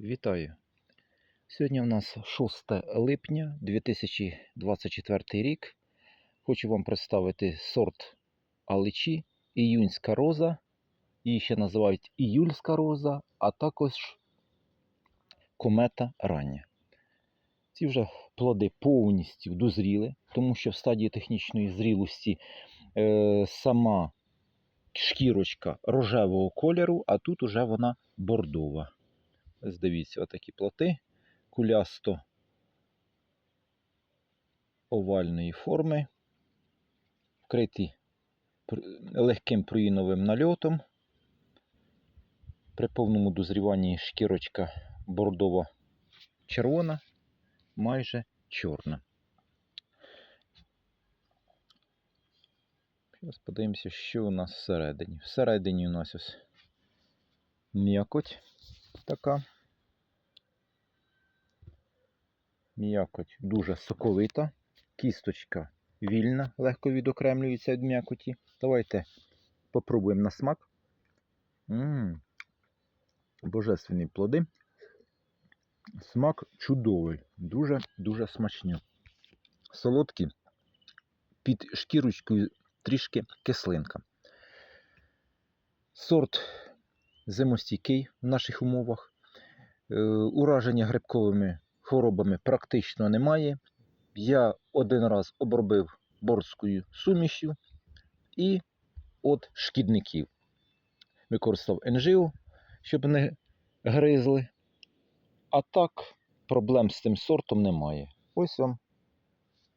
Вітаю! Сьогодні у нас 6 липня 2024 рік. Хочу вам представити сорт аличі, іюнська роза, її ще називають іюльська роза, а також комета рання. Ці вже плоди повністю дозріли, тому що в стадії технічної зрілості е, сама шкірочка рожевого кольору, а тут уже вона бордова. Ось дивіться, отакі плоти кулясто овальної форми, вкриті легким пруїновим нальотом. При повному дозріванні шкірочка бордова червона, майже чорна. Зараз подивимося, що у нас всередині. Всередині у нас ось м'якоть така. М'якоть дуже соковита, кісточка вільна, легко відокремлюється від м'якоті. Давайте попробуємо на смак. М, Божественні плоди. Смак чудовий, дуже-дуже смачні. Солодкі, під шкірочкою трішки кислинка. Сорт зимостійкий в наших умовах. Е, Ураження грибковими хворобами практично немає. Я один раз обробив борською сумішю і від шкідників. Використав НЖО, щоб не гризли. А так, проблем з цим сортом немає. Ось вам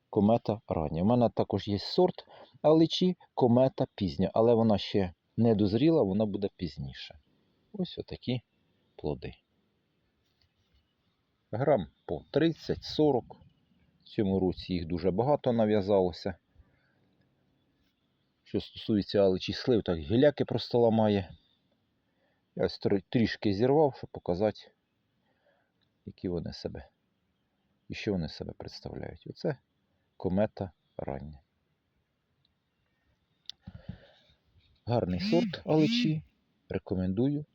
комета рання. У мене також є сорт аличі комета пізня, але вона ще не дозріла, вона буде пізніше. Ось отакі плоди. Грам по 30-40. В цьому році їх дуже багато нав'язалося. Що стосується аличі слив, так гіляки просто ламає. Я трішки зірвав, щоб показати, які вони себе і що вони себе представляють. Оце комета рання. Гарний сорт аличі. Рекомендую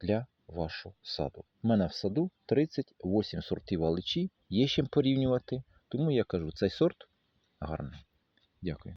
для вашого саду. У мене в саду 38 сортів аличі, є чим порівнювати. Тому я кажу, цей сорт гарний. Дякую.